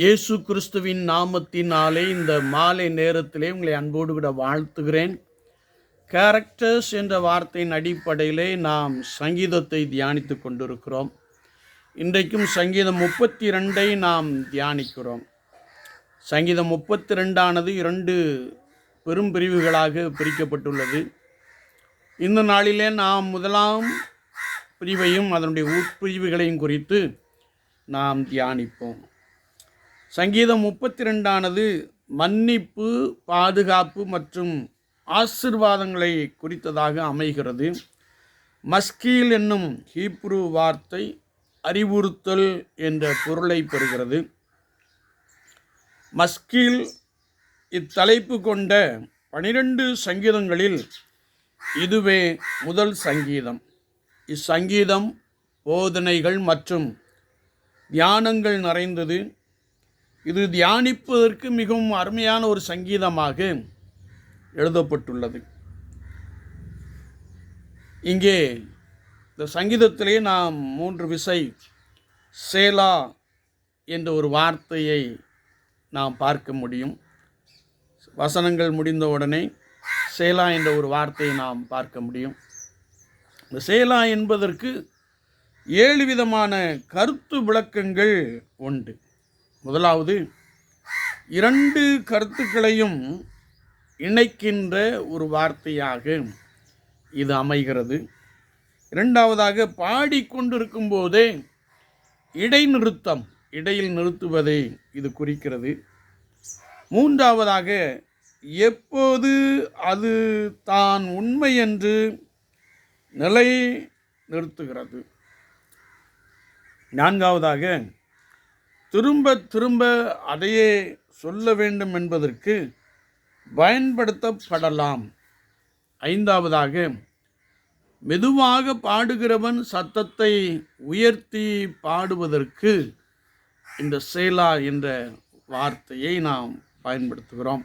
இயேசு கிறிஸ்துவின் நாமத்தினாலே இந்த மாலை நேரத்திலே உங்களை அன்போடு கூட வாழ்த்துகிறேன். கேரக்டர்ஸ் என்ற வார்த்தையின் அடிப்படையிலே நாம் சங்கீதத்தை தியானித்து கொண்டிருக்கிறோம். இன்றைக்கும் சங்கீதம் முப்பத்தி ரெண்டை நாம் தியானிக்கிறோம். சங்கீதம் முப்பத்தி ரெண்டானது இரண்டு பெரும் பிரிவுகளாக பிரிக்கப்பட்டுள்ளது. இந்த நாளிலே நாம் முதலாம் பிரிவையும் அதனுடைய உட்பிரிவுகளையும் குறித்து நாம் தியானிப்போம். சங்கீதம் முப்பத்தி ரெண்டானது மன்னிப்பு பாதுகாப்பு மற்றும் ஆசிர்வாதங்களை குறித்ததாக அமைகிறது. மஸ்கீல் என்னும் ஹீப்ரு வார்த்தை அறிவுறுத்தல் என்ற பொருளை பெறுகிறது. மஸ்கீல் இத்தலைப்பு கொண்ட பனிரெண்டு சங்கீதங்களில் இதுவே முதல் சங்கீதம். இச்சங்கீதம் போதனைகள் மற்றும் தியானங்கள் நிறைந்தது. இது தியானிப்பதற்கு மிகவும் அருமையான ஒரு சங்கீதமாக எழுதப்பட்டுள்ளது. இங்கே இந்த சங்கீதத்திலே நாம் மூன்று விசை சேலா என்ற ஒரு வார்த்தையை நாம் பார்க்க முடியும். வசனங்கள் முடிந்தவுடனே சேலா என்ற ஒரு வார்த்தையை நாம் பார்க்க முடியும். இந்த சேலா என்பதற்கு ஏழு விதமான கருத்து விளக்கங்கள் உண்டு. முதலாவது இரண்டு கருத்துக்களையும் இணைக்கின்ற ஒரு வார்த்தையாக இது அமைகிறது. இரண்டாவதாக பாடிக்கொண்டிருக்கும் போதே இடைநிறுத்தம் இடையில் நிறுத்துவதை இது குறிக்கிறது. மூன்றாவதாக எப்போது அது தான் உண்மை என்று நிலை நிறுத்துகிறது நான்காவதாக திரும்ப திரும்ப அதையே சொல்ல வேண்டும் என்பதற்கு பயன்படுத்தப்படலாம். ஐந்தாவதாக மெதுவாக பாடுகிறவன் சத்தத்தை உயர்த்தி பாடுவதற்கு இந்த சேலா என்ற வார்த்தையை நாம் பயன்படுத்துகிறோம்.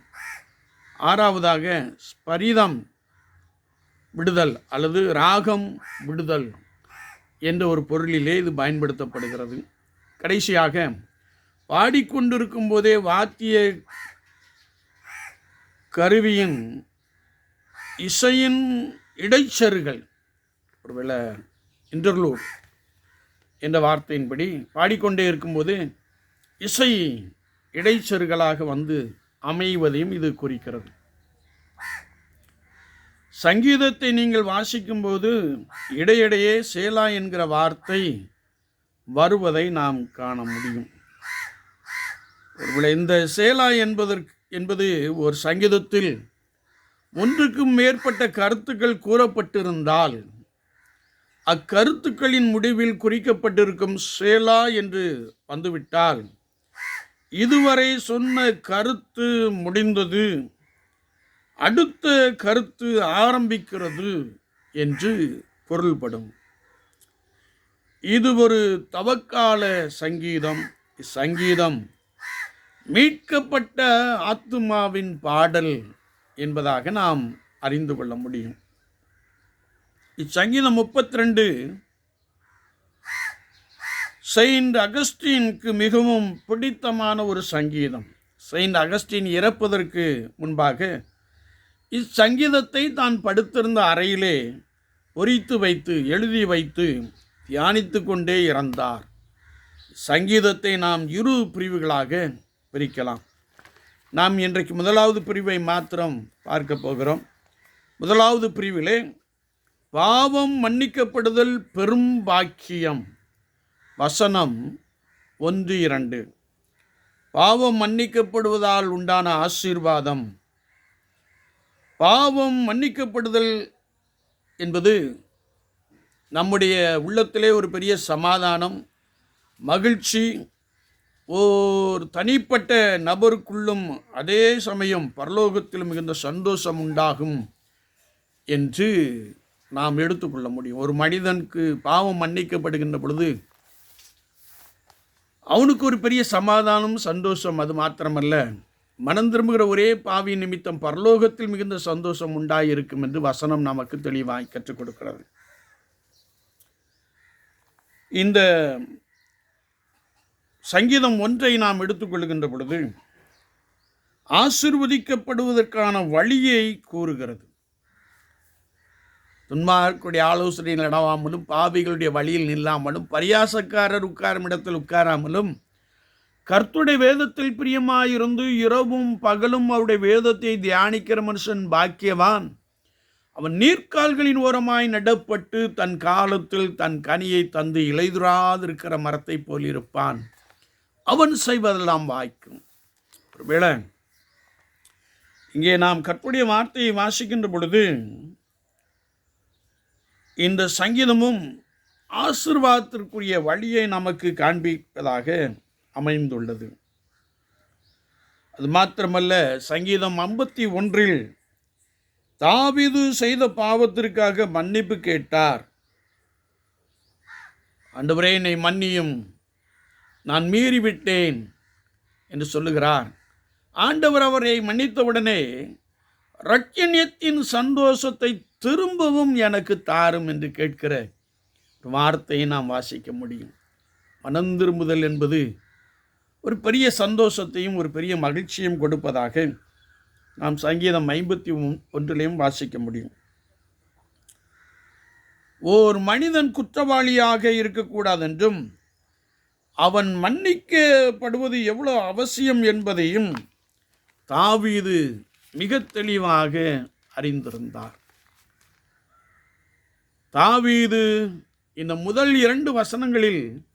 ஆறாவதாக ஸ்பரிதம் விடுதல் அல்லது ராகம் விடுதல் என்ற ஒரு பொருளிலே இது பயன்படுத்தப்படுகிறது. கடைசியாக பாடிக்கொண்டிருக்கும் போதே வாத்திய கருவியின் இசையின் இடைச்சருகள் ஒருவேளை இன்டர்லூட் என்ற வார்த்தையின்படி பாடிக்கொண்டே இருக்கும்போது இசை இடைச்சருகளாக வந்து அமைவதையும் இது குறிக்கிறது. சங்கீதத்தை நீங்கள் வாசிக்கும்போது இடையிடையே சேலா என்கிற வார்த்தை வருவதை நாம் காண முடியும். ஒருவேளை இந்த சேலா என்பதற்கு என்பது ஒரு சங்கீதத்தில் ஒன்றுக்கும் மேற்பட்ட கருத்துக்கள் கூறப்பட்டிருந்தால் அக்கருத்துக்களின் முடிவில் குறிக்கப்பட்டிருக்கும் சேலா என்று வந்துவிட்டால் இதுவரை சொன்ன கருத்து முடிந்தது அடுத்த கருத்து ஆரம்பிக்கிறது என்று பொருள்படும். இது ஒரு தவக்கால சங்கீதம். சங்கீதம். மீட்கப்பட்ட ஆத்துமாவின் பாடல் என்பதாக நாம் அறிந்து கொள்ள முடியும். இச்சங்கீதம் முப்பத்தி ரெண்டு செயின்ட் அகஸ்டினுக்கு மிகவும் பிடித்தமான ஒரு சங்கீதம். செயின்ட் அகஸ்டின் இறப்பதற்கு முன்பாக இச்சங்கீதத்தை தான் படுத்திருந்த அறையிலே பொறித்து வைத்து எழுதி வைத்து தியானித்து கொண்டே இறந்தார். சங்கீதத்தை நாம் இரு பிரிவுகளாக பிரிக்கலாம். நாம் இன்றைக்கு முதலாவது பிரிவை மாத்திரம் பார்க்க போகிறோம். முதலாவது பிரிவிலே பாவம் மன்னிக்கப்படுதல் பெரும் பாக்கியம். வசனம் ஒன்று இரண்டு. பாவம் மன்னிக்கப்படுவதால் உண்டான ஆசீர்வாதம். பாவம் மன்னிக்கப்படுதல் என்பது நம்முடைய உள்ளத்திலே ஒரு பெரிய சமாதானம் மகிழ்ச்சி ஓர் தனிப்பட்ட நபருக்குள்ளும் அதே சமயம் பரலோகத்தில் மிகுந்த சந்தோஷம் உண்டாகும் என்று நாம் எடுத்துக்கொள்ள முடியும். ஒரு மனிதனுக்கு பாவம் மன்னிக்கப்படுகின்ற பொழுது அவனுக்கு ஒரு பெரிய சமாதானம் சந்தோஷம் அது மாத்திரமல்ல. மனம் திரும்புகிற ஒரே பாவி நிமித்தம் பரலோகத்தில் மிகுந்த சந்தோஷம் உண்டாயிருக்கும் என்று வசனம் நமக்கு தெளிவாய் கற்றுக் கொடுக்கிறது. இந்த சங்கீதம் ஒன்றை நாம் எடுத்துக்கொள்கின்ற பொழுது ஆசிர்வதிக்கப்படுவதற்கான வழியை கூறுகிறது. துன்மார்க்குடைய ஆலோசனையில் நடவாமலும் பாவிகளுடைய வழியில் நில்லாமலும் பரியாசக்காரர் உட்காரும் இடத்தில் உட்காராமலும் கர்த்துடைய வேதத்தில் பிரியமாயிருந்து இரவும் பகலும் அவருடைய வேதத்தை தியானிக்கிற மனுஷன் பாக்கியவான். அவன் நீர்க்கால்களின் ஓரமாய் நடப்பட்டு தன் காலத்தில் தன் கனியை தந்து இலைதுராதிருக்கிற மரத்தைப் போலிருப்பான். அவன் செய்வதெல்லாம் வாய்க்கும். ஒருவேளை இங்கே நாம் கற்புடைய வார்த்தையை வாசிக்கின்ற பொழுது இந்த சங்கீதமும் ஆசிர்வாதத்திற்குரிய வழியை நமக்கு காண்பிப்பதாக அமைந்துள்ளது. அது மாத்திரமல்ல சங்கீதம் ஐம்பத்தி ஒன்றில் தாவிது செய்த பாவத்திற்காக மன்னிப்பு கேட்டார். அன்றுவரே என்னை மன்னியும். நான் மீறிவிட்டேன் என்று சொல்லுகிறார். ஆண்டவர் அவரை மன்னித்தவுடனே ரக்கியத்தின் சந்தோஷத்தை திரும்பவும் எனக்கு தாரும் என்று கேட்கிற ஒரு வார்த்தையை நாம் வாசிக்க முடியும். மனந்திரும்புதல் என்பது ஒரு பெரிய சந்தோஷத்தையும் ஒரு பெரிய மகிழ்ச்சியும் கொடுப்பதாக நாம் சங்கீதம் ஐம்பத்தி ஒன்றிலையும் வாசிக்க முடியும். ஓர் மனிதன் குற்றவாளியாக இருக்கக்கூடாது என்றும் அவன் மன்னிக்கப்படுவது எவ்வளோ அவசியம் என்பதையும் தாவீது மிக தெளிவாக அறிந்திருந்தார். தாவீது இந்த முதல் இரண்டு வசனங்களில்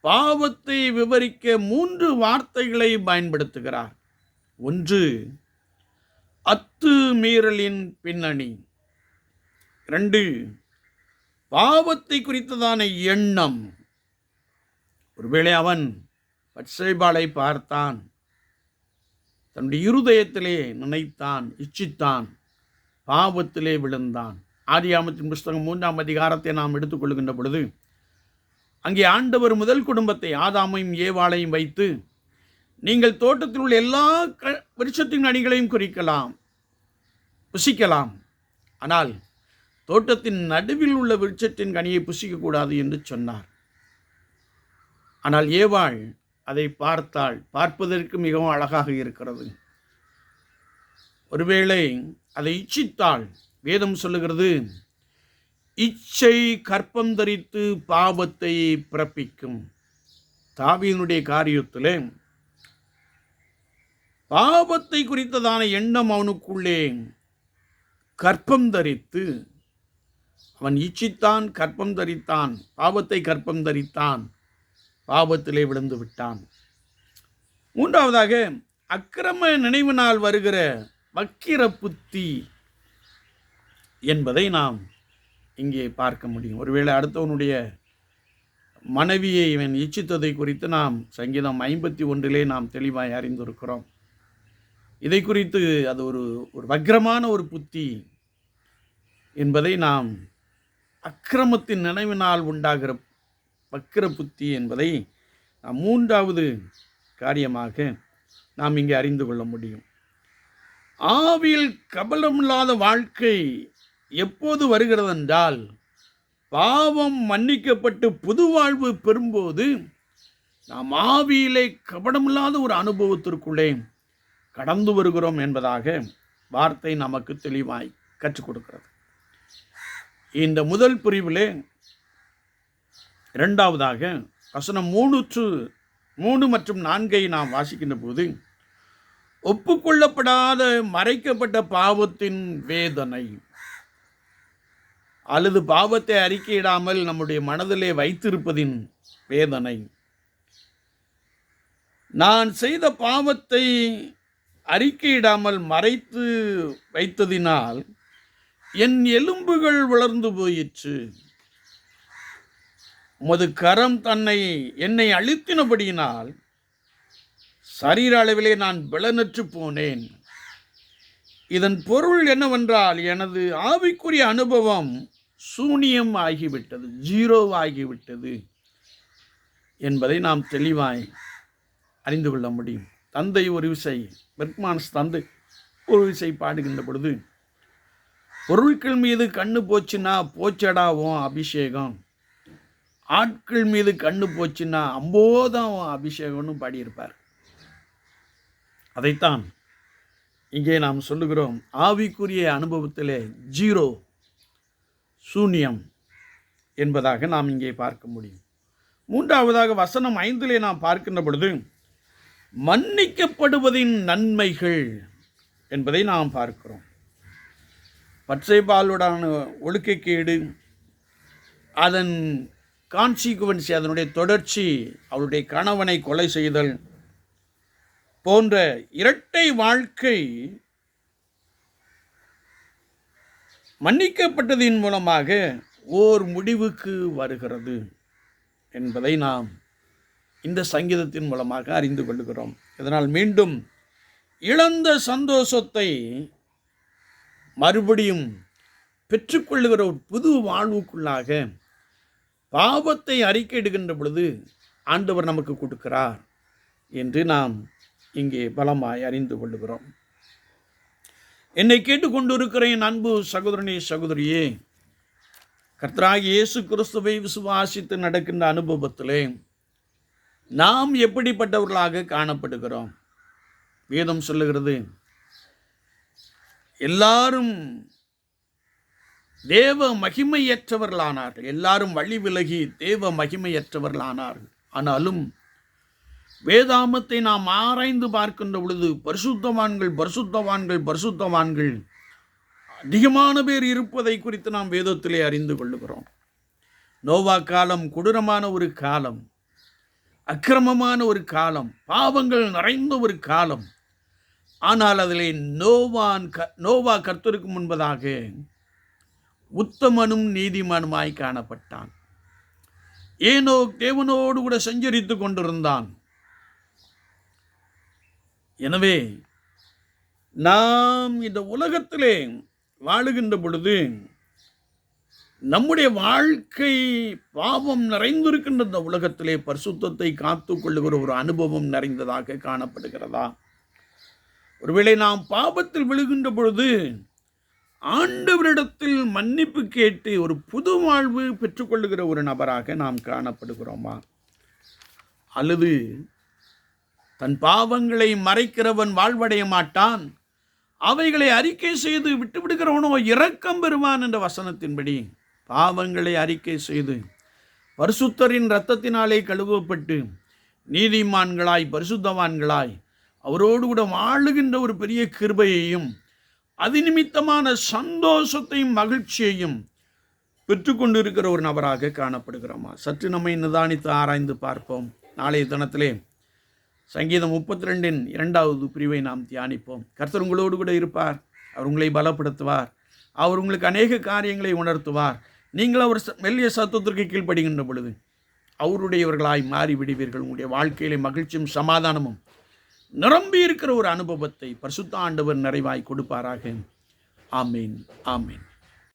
பாவத்தை விவரிக்க மூன்று வார்த்தைகளை பயன்படுத்துகிறார். ஒன்று அத்து மீறலின் பின்னணி. ரெண்டு பாவத்தை குறித்ததான எண்ணம். ஒருவேளை அவன் பட்சைபாலை பார்த்தான் தன்னுடைய இருதயத்திலே நினைத்தான் இச்சித்தான் பாவத்திலே விழுந்தான். ஆதியாமத்தின் புஸ்தகம் மூன்றாம் அதிகாரத்தை நாம் எடுத்துக்கொள்கின்ற பொழுது அங்கே ஆண்டவர் முதல் குடும்பத்தை ஆதாமையும் ஏவாளையும் வைத்து நீங்கள் தோட்டத்தில் உள்ள எல்லா க விருட்சத்தின் அணிகளையும் குறிக்கலாம் புசிக்கலாம். ஆனால் தோட்டத்தின் நடுவில் உள்ள விருட்சத்தின் கனியை புசிக்கக்கூடாது என்று சொன்னார். ஆனால் ஏவாள் அதை பார்த்தால் பார்ப்பதற்கு மிகவும் அழகாக இருக்கிறது. ஒருவேளை அதை இச்சித்தாள். வேதம் சொல்லுகிறது இச்சை கற்பம் தரித்து பாவத்தை பிறப்பிக்கும். தாவியினுடைய காரியத்தில் பாவத்தை குறித்ததான எண்ணம் அவனுக்குள்ளே. கற்பம் தரித்து. அவன் இச்சித்தான் கற்பம் தரித்தான் பாவத்தை கற்பம் தரித்தான். பாபத்திலே விழுந்து விட்டான். மூன்றாவதாக அக்கிரம நினைவினால் வருகிற வக்கிர புத்தி என்பதை நாம் இங்கே பார்க்க முடியும். ஒருவேளை அடுத்தவனுடைய மனைவியை இவன் இச்சித்ததை குறித்து நாம் சங்கீதம் ஐம்பத்தி ஒன்றிலே நாம் தெளிவாய் அறிந்திருக்கிறோம். இதை குறித்து அது ஒரு ஒரு வக்ரமான ஒரு புத்தி என்பதை நாம் அக்கிரமத்தின் நினைவினால் உண்டாகிற வக்கர புத்தி என்பதை நாம் மூன்றாவது காரியமாக நாம் இங்கே அறிந்து கொள்ள முடியும். ஆவியில் கபலமில்லாத வாழ்க்கை எப்போது வருகிறது என்றால் பாவம் மன்னிக்கப்பட்டு புது வாழ்வு பெறும்போது நாம் ஆவியிலே கபடமில்லாத ஒரு அனுபவத்திற்குள்ளே கடந்து வருகிறோம் என்பதாக வார்த்தை நமக்கு தெளிவாய் கற்றுக் கொடுக்கிறது. இந்த முதல் பிரிவிலே இரண்டாவதாக வசனம் மூணுற்று மூணு மற்றும் நான்கை நாம் வாசிக்கின்ற போது ஒப்புக்கொள்ளப்படாத மறைக்கப்பட்ட பாவத்தின் வேதனை. அல்லது பாவத்தை அறிக்கையிடாமல் நம்முடைய மனதிலே வைத்திருப்பதின் வேதனை. நான் செய்த பாவத்தை அறிக்கையிடாமல் மறைத்து வைத்ததினால் என் எலும்புகள் வளர்ந்து போயிற்று. உமது கரம் தன்னை என்னை அழுத்தினபடியினால் சரீர அளவிலே நான் பலனற்று போனேன். இதன் பொருள் என்னவென்றால் எனது ஆவிக்குரிய அனுபவம் சூனியம் ஆகிவிட்டது ஜீரோ ஆகிவிட்டது என்பதை நாம் தெளிவாய் அறிந்து கொள்ள முடியும். தந்தை ஒரு விசை பெர்க்மான்ஸ் தந்தை ஒரு விசை பாடுகின்ற பொழுது பொருட்கள் மீது கண்ணு போச்சுன்னா போச்சடாவும் அபிஷேகம். ஆட்கள் மீது கண்ணு போச்சுன்னா அம்போதான் அபிஷேகம்னு பாடியிருப்பார். அதைத்தான் இங்கே நாம் சொல்லுகிறோம். ஆவிக்குரிய அனுபவத்திலே ஜீரோ சூன்யம் என்பதாக நாம் இங்கே பார்க்க முடியும். மூன்றாவதாக வசனம் ஐந்திலே நாம் பார்க்கின்ற பொழுது மன்னிக்கப்படுவதின் நன்மைகள் என்பதை நாம் பார்க்கிறோம். பச்சைபாலுடான ஒழுக்கக்கேடு அதன் கான்சிக்குவன்சி அதனுடைய தொடர்ச்சி அவளுடைய கணவனை கொலை செய்தல் போன்ற இரட்டை வாழ்க்கை மன்னிக்கப்பட்டதின் மூலமாக ஓர் முடிவுக்கு வருகிறது என்பதை நாம் இந்த சங்கீதத்தின் மூலமாக அறிந்து கொள்கிறோம். இதனால் மீண்டும் இழந்த சந்தோஷத்தை மறுபடியும் பெற்றுக்கொள்ளுகிற ஒரு புது வாழ்வுக்குள்ளாக பாவத்தை அறிக்கையிடுகின்ற பொழுது ஆண்டவர் நமக்கு கொடுக்கிறார் என்று நாம் இங்கே பலமாய் அறிந்து கொள்ளுகிறோம். என்னை கேட்டுக்கொண்டிருக்கிற என் அன்பு சகோதரனே சகோதரியே கர்த்தராகி இயேசு கிறிஸ்துவை விசுவாசித்து நடக்கின்ற அனுபவத்திலே நாம் எப்படிப்பட்டவர்களாக காணப்படுகிறோம்? வேதம் சொல்லுகிறது எல்லாரும் தேவ மகிமையற்றவர்களானார்கள். எல்லாரும் வழி விலகி தேவ மகிமையற்றவர்களானார்கள். ஆனாலும் வேதாமத்தை நாம் ஆராய்ந்து பார்க்கின்ற பொழுது பரிசுத்தவான்கள் பரிசுத்தவான்கள் பரிசுத்தவான்கள் அதிகமான பேர் இருப்பதை குறித்து நாம் வேதத்திலே அறிந்து கொள்ளுகிறோம். நோவா காலம் கொடூரமான ஒரு காலம் அக்கிரமமான ஒரு காலம் பாவங்கள் நிறைந்த ஒரு காலம். ஆனால் அதிலே நோவான் க நோவா கர்த்தருக்கு முன்பதாக உத்தமனும் நீதிமானுமாய் காணப்பட்டான். ஏனோ தேவனோடு கூட சஞ்சரித்து கொண்டிருந்தான். எனவே நாம் இந்த உலகத்திலே வாழுகின்ற பொழுது நம்முடைய வாழ்க்கை பாவம் நிறைந்திருக்கின்ற இந்த உலகத்திலே பரிசுத்தத்தை காத்து கொள்ளுகிற ஒரு அனுபவம் நிறைந்ததாக காணப்படுகிறதா? ஒருவேளை நாம் பாவத்தில் விழுகின்ற பொழுது ஆண்டவரிடத்தில் மன்னிப்பு கேட்டு ஒரு புது வாழ்வு பெற்றுக்கொள்ளுகிற ஒரு நபராக நாம் காணப்படுகிறோமா? அல்லது தன் பாவங்களை மறைக்கிறவன் வாழ்வடைய மாட்டான்? அவைகளை அறிக்கை செய்து விட்டுவிடுகிறவனோ இரக்கம் பெறுவான் என்ற வசனத்தின்படி பாவங்களை அறிக்கை செய்து பரிசுத்தரின் இரத்தத்தினாலே கழுவப்பட்டு நீதிமான்களாய் பரிசுத்தவான்களாய் அவரோடு கூட வாழுகின்ற ஒரு பெரிய கிருபையையும் அது நிமித்தமான சந்தோஷத்தையும் மகிழ்ச்சியையும் பெற்றுக்கொண்டிருக்கிற ஒரு நபராக காணப்படுகிறோமா? சற்று நம்மை நிதானித்து ஆராய்ந்து பார்ப்போம். நாளைய தினத்திலே சங்கீதம் முப்பத்தி ரெண்டின் இரண்டாவது பிரிவை நாம் தியானிப்போம். கர்த்தர் உங்களோடு கூட இருப்பார். அவர் உங்களை பலப்படுத்துவார். அவர் உங்களுக்கு அநேக காரியங்களை உணர்த்துவார். நீங்கள் அவர் ச- மெல்லிய சத்தத்திற்கு கீழ்ப்படுகின்ற பொழுது அவருடையவர்களாய் மாறி விடுவீர்கள் உங்களுடைய வாழ்க்கையிலே மகிழ்ச்சியும் சமாதானமும் நிரம்பி இருக்கிற ஒரு அனுபவத்தை பரிசுத்த ஆண்டவர் நிறைவாய் கொடுப்பாராக. ஆமீன் ஆமீன்.